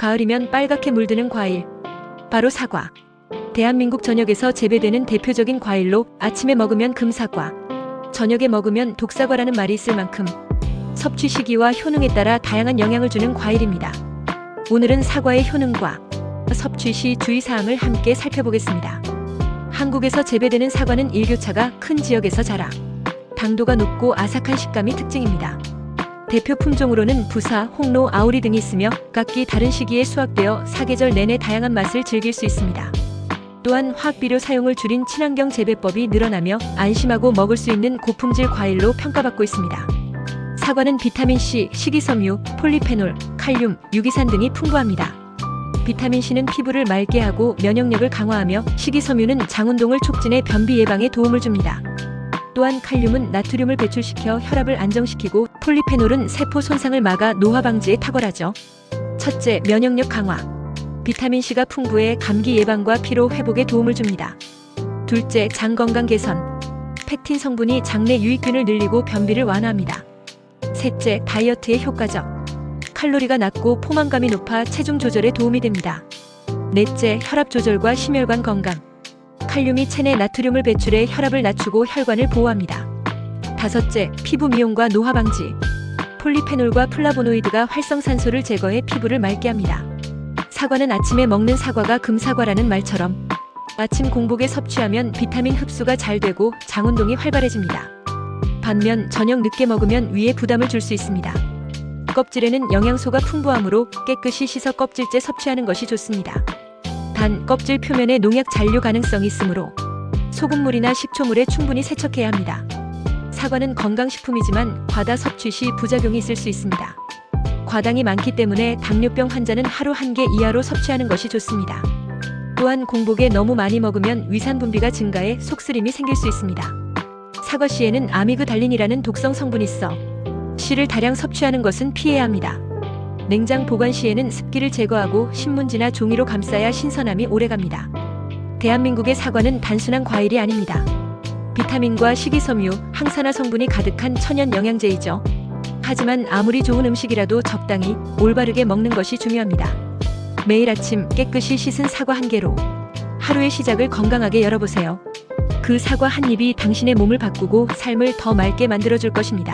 가을이면 빨갛게 물드는 과일. 바로 사과. 대한민국 전역에서 재배되는 대표적인 과일로 아침에 먹으면 금사과, 저녁에 먹으면 독사과라는 말이 있을 만큼 섭취 시기와 효능에 따라 다양한 영향을 주는 과일입니다. 오늘은 사과의 효능과 섭취 시 주의사항을 함께 살펴보겠습니다. 한국에서 재배되는 사과는 일교차가 큰 지역에서 자라 당도가 높고 아삭한 식감이 특징입니다. 대표 품종으로는 부사, 홍로, 아우리 등이 있으며 각기 다른 시기에 수확되어 사계절 내내 다양한 맛을 즐길 수 있습니다. 또한 화학비료 사용을 줄인 친환경 재배법이 늘어나며 안심하고 먹을 수 있는 고품질 과일로 평가받고 있습니다. 사과는 비타민C, 식이섬유, 폴리페놀, 칼륨, 유기산 등이 풍부합니다. 비타민C는 피부를 맑게 하고 면역력을 강화하며 식이섬유는 장운동을 촉진해 변비 예방에 도움을 줍니다. 또한 칼륨은 나트륨을 배출시켜 혈압을 안정시키고 폴리페놀은 세포 손상을 막아 노화 방지에 탁월하죠. 첫째, 면역력 강화. 비타민C가 풍부해 감기 예방과 피로 회복에 도움을 줍니다. 둘째, 장 건강 개선. 팩틴 성분이 장내 유익균을 늘리고 변비를 완화합니다. 셋째, 다이어트에 효과적. 칼로리가 낮고 포만감이 높아 체중 조절에 도움이 됩니다. 넷째, 혈압 조절과 심혈관 건강. 칼륨이 체내 나트륨을 배출해 혈압을 낮추고 혈관을 보호합니다. 다섯째, 피부 미용과 노화 방지. 폴리페놀과 플라보노이드가 활성산소를 제거해 피부를 맑게 합니다. 사과는 아침에 먹는 사과가 금사과라는 말처럼 아침 공복에 섭취하면 비타민 흡수가 잘 되고 장 운동이 활발해집니다. 반면 저녁 늦게 먹으면 위에 부담을 줄 수 있습니다. 껍질에는 영양소가 풍부하므로 깨끗이 씻어 껍질째 섭취하는 것이 좋습니다. 단 껍질 표면에 농약 잔류 가능성이 있으므로 소금물이나 식초물에 충분히 세척해야 합니다. 사과는 건강식품이지만 과다 섭취 시 부작용이 있을 수 있습니다. 과당이 많기 때문에 당뇨병 환자는 하루 한 개 이하로 섭취하는 것이 좋습니다. 또한 공복에 너무 많이 먹으면 위산 분비가 증가해 속쓰림이 생길 수 있습니다. 사과 씨에는 아미그달린이라는 독성 성분이 있어 씨를 다량 섭취하는 것은 피해야 합니다. 냉장 보관 시에는 습기를 제거하고 신문지나 종이로 감싸야 신선함이 오래갑니다. 대한민국의 사과는 단순한 과일이 아닙니다. 비타민과 식이섬유, 항산화 성분이 가득한 천연 영양제이죠. 하지만 아무리 좋은 음식이라도 적당히 올바르게 먹는 것이 중요합니다. 매일 아침 깨끗이 씻은 사과 한 개로 하루의 시작을 건강하게 열어보세요. 그 사과 한 입이 당신의 몸을 바꾸고 삶을 더 맑게 만들어줄 것입니다.